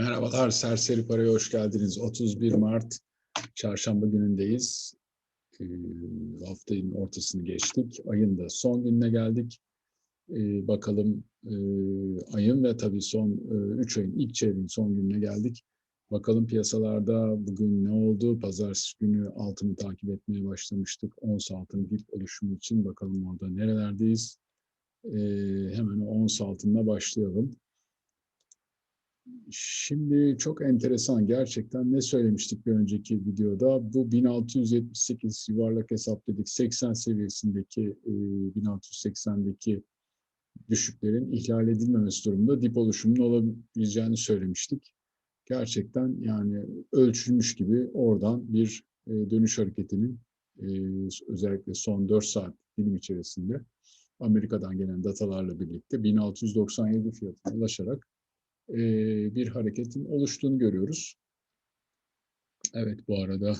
Merhabalar, Serseri Para'ya hoş geldiniz. 31 Mart Çarşamba günündeyiz. Ee, haftanın ortasını geçtik. Ayın da son gününe geldik. Ee, bakalım e, ayın ve tabii son 3 e, ayın ilk çeyreğin son gününe geldik. Bakalım piyasalarda bugün ne oldu? Pazartesi günü altını takip etmeye başlamıştık. Ons altın dip oluşumu için bakalım orada nerelerdeyiz. Ee, hemen ons altınla başlayalım. Şimdi çok enteresan gerçekten ne söylemiştik bir önceki videoda bu 1678 yuvarlak hesapladık 80 seviyesindeki 1680'deki düşüklerin ihlal edilmemesi durumunda dip oluşumunun olabileceğini söylemiştik. Gerçekten yani ölçülmüş gibi oradan bir dönüş hareketinin özellikle son 4 saat dilim içerisinde Amerika'dan gelen datalarla birlikte 1697 fiyatına ulaşarak bir hareketin oluştuğunu görüyoruz. Evet bu arada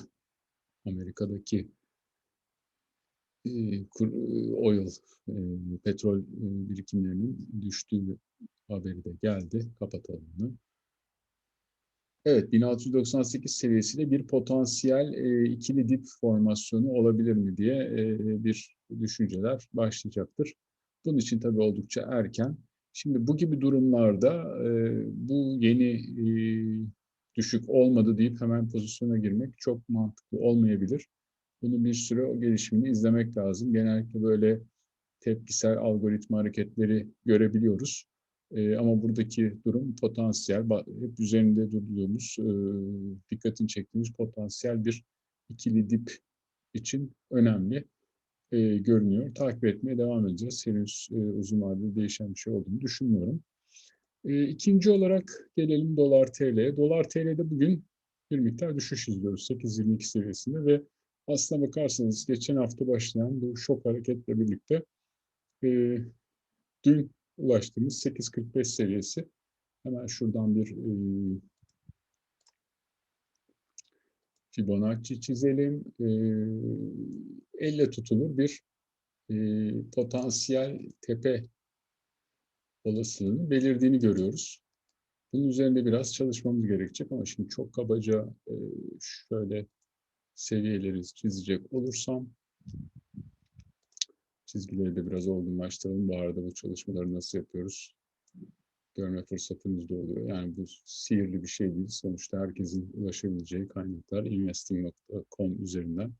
Amerika'daki oil, petrol birikimlerinin düştüğü haberi de geldi. Kapatalım bunu. Evet 1698 seviyesiyle bir potansiyel ikili dip formasyonu olabilir mi diye bir düşünceler başlayacaktır. Bunun için tabii oldukça erken. Şimdi bu gibi durumlarda e, bu yeni e, düşük olmadı deyip hemen pozisyona girmek çok mantıklı olmayabilir. Bunu bir süre o gelişimini izlemek lazım. Genellikle böyle tepkisel algoritma hareketleri görebiliyoruz. E, ama buradaki durum potansiyel, hep üzerinde durduğumuz, e, dikkatini çektiğimiz potansiyel bir ikili dip için önemli e, görünüyor. Takip etmeye devam edeceğiz. Henüz e, uzun vadede değişen bir şey olduğunu düşünmüyorum. E, ikinci olarak gelelim dolar TL'ye. Dolar TL'de bugün bir miktar düşüş izliyoruz 8.22 seviyesinde ve aslına bakarsanız geçen hafta başlayan bu şok hareketle birlikte e, dün ulaştığımız 8.45 seviyesi hemen şuradan bir e, Fibonacci çizelim. E, elle tutulur bir e, potansiyel tepe olasılığının belirdiğini görüyoruz. Bunun üzerinde biraz çalışmamız gerekecek ama şimdi çok kabaca e, şöyle seviyeleri çizecek olursam çizgileri de biraz olgunlaştıralım. Bu arada bu çalışmaları nasıl yapıyoruz? Görme fırsatımız da oluyor. Yani bu sihirli bir şey değil. Sonuçta herkesin ulaşabileceği kaynaklar investing.com üzerinden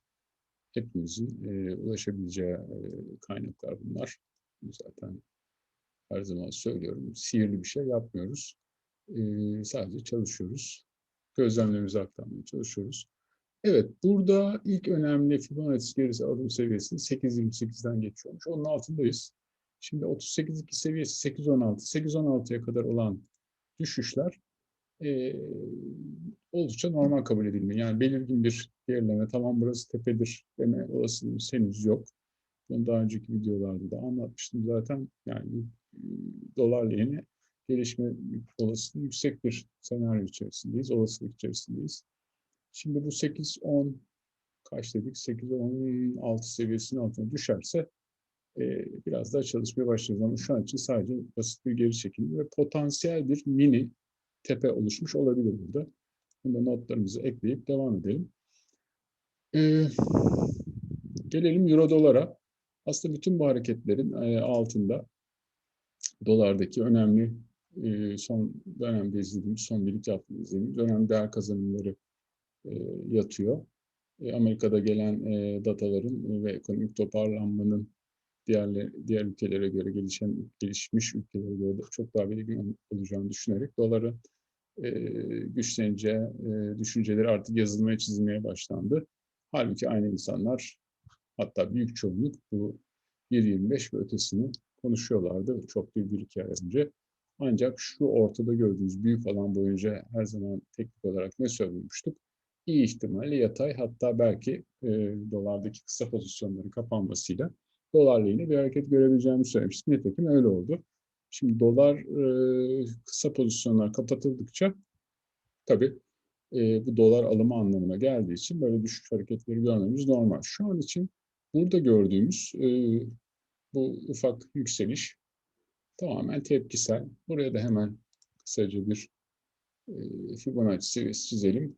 hepimizin e, ulaşabileceği e, kaynaklar bunlar. Zaten her zaman söylüyorum. Sihirli bir şey yapmıyoruz. E, sadece çalışıyoruz. Gözlemlerimizi aktarmaya çalışıyoruz. Evet, burada ilk önemli Fibonacci gerisi adım seviyesi 8.28'den geçiyormuş. Onun altındayız. Şimdi 38.2 seviyesi 8.16, 8.16'ya kadar olan düşüşler e, oldukça normal kabul edilmiyor. Yani belirgin bir gerileme, tamam burası tepedir deme olasılığımız henüz yok. Bunu daha önceki videolarda da anlatmıştım zaten. Yani dolarla yeni gelişme olasılığı yüksek bir senaryo içerisindeyiz, olasılık içerisindeyiz. Şimdi bu 8-10 kaç dedik? 8-16 seviyesinin altına düşerse e, biraz daha çalışmaya başlayacağız. Ama şu an için sadece basit bir geri çekilme ve potansiyel bir mini tepe oluşmuş olabilir burada. Bunda notlarımızı ekleyip devam edelim. Ee, gelelim Euro dolara. Aslında bütün bu hareketlerin e, altında dolardaki önemli e, son dönemde izlediğimiz, son bir iki hafta izlediğimiz önemli değer kazanımları e, yatıyor. E, Amerika'da gelen e, dataların ve ekonomik toparlanmanın diğer diğer ülkelere göre gelişen gelişmiş ülkelere göre de çok daha belirgin olacağını düşünerek doları e, güçlenince e, düşünceleri artık yazılmaya çizilmeye başlandı. Halbuki aynı insanlar hatta büyük çoğunluk bu 1.25 ve ötesini konuşuyorlardı çok bir, bir iki ay önce. Ancak şu ortada gördüğünüz büyük alan boyunca her zaman teknik olarak ne söylemiştik? İyi ihtimalle yatay hatta belki e, dolardaki kısa pozisyonların kapanmasıyla dolar lehine bir hareket görebileceğimi söylemiştik. Nitekim öyle oldu. Şimdi dolar e, kısa pozisyonlar kapatıldıkça tabii e, bu dolar alımı anlamına geldiği için böyle düşük hareketleri görmemiz normal. Şu an için burada gördüğümüz e, bu ufak yükseliş tamamen tepkisel. Buraya da hemen kısaca bir Fibonacci seviyesi çizelim.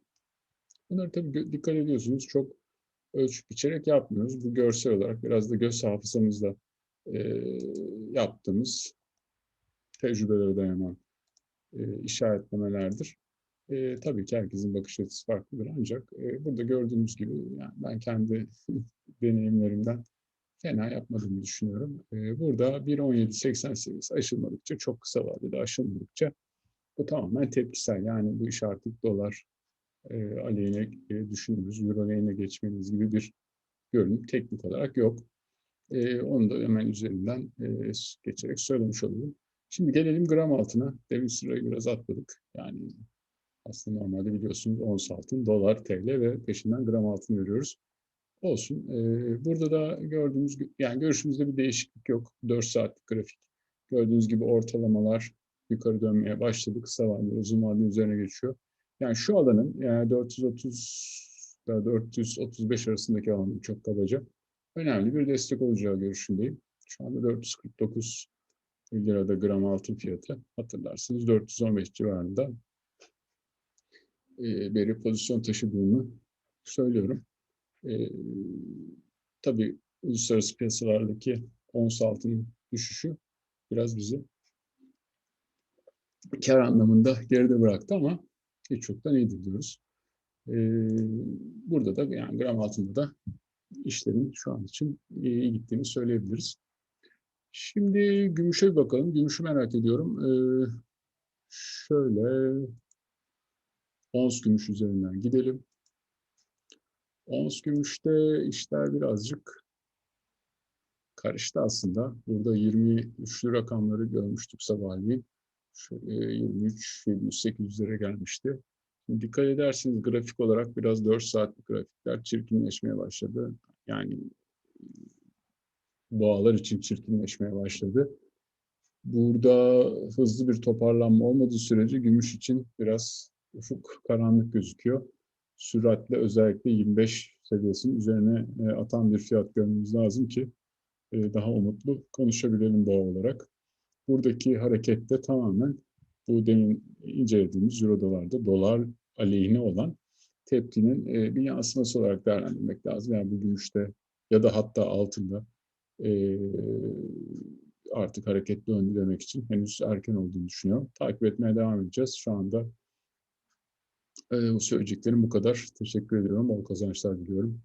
Bunları tabii dikkat ediyorsunuz. Çok ölçüp biçerek yapmıyoruz. Bu görsel olarak biraz da göz hafızamızda e, yaptığımız tecrübelere dayanan e, işaretlemelerdir. E, tabii ki herkesin bakış açısı farklıdır ancak e, burada gördüğümüz gibi yani ben kendi deneyimlerimden fena yapmadığımı düşünüyorum. E, burada 1.17.80 seviyesi aşılmadıkça, çok kısa vadede aşılmadıkça bu tamamen tepkisel. Yani bu iş artık dolar e, aleyhine e, düşünürüz, euro aleyhine geçmeniz gibi bir görünüm teknik olarak yok. E, onu da hemen üzerinden e, geçerek söylemiş olalım. Şimdi gelelim gram altına. Demin sırayı biraz atladık. Yani aslında normalde biliyorsunuz ons altın, dolar, TL ve peşinden gram altın görüyoruz. Olsun. Ee, burada da gördüğümüz, yani görüşümüzde bir değişiklik yok. 4 saatlik grafik. Gördüğünüz gibi ortalamalar yukarı dönmeye başladı. Kısa vadeli, uzun vadeli üzerine geçiyor. Yani şu alanın yani 430 ile 435 arasındaki alanın çok kabaca önemli bir destek olacağı görüşündeyim. Şu anda 449 lirada gram altın fiyatı. Hatırlarsınız 415 civarında beri pozisyon taşıdığımı söylüyorum. E, tabii uluslararası piyasalardaki ons altının düşüşü biraz bizi kar anlamında geride bıraktı ama hiç çoktan iyidir diyoruz. E, burada da yani gram altında da işlerin şu an için iyi gittiğini söyleyebiliriz. Şimdi gümüşe bakalım. Gümüşü merak ediyorum. Ee, şöyle ons gümüş üzerinden gidelim. Ons gümüşte işler birazcık karıştı aslında. Burada 23'lü rakamları görmüştük sabahleyin. 23 7800'lere gelmişti. Şimdi dikkat ederseniz grafik olarak biraz 4 saatlik grafikler çirkinleşmeye başladı. Yani boğalar için çirkinleşmeye başladı. Burada hızlı bir toparlanma olmadığı sürece gümüş için biraz ufuk karanlık gözüküyor. Süratle özellikle 25 seviyesinin üzerine e, atan bir fiyat görmemiz lazım ki e, daha umutlu konuşabilelim boğa olarak. Buradaki harekette tamamen bu demin incelediğimiz euro dolarda dolar aleyhine olan tepkinin e, bir yansıması olarak değerlendirmek lazım. Yani bu gümüşte ya da hatta altında e, artık hareketli döndü demek için henüz erken olduğunu düşünüyorum. Takip etmeye devam edeceğiz. Şu anda e, söyleyeceklerim bu kadar. Teşekkür ediyorum. Bol kazançlar diliyorum.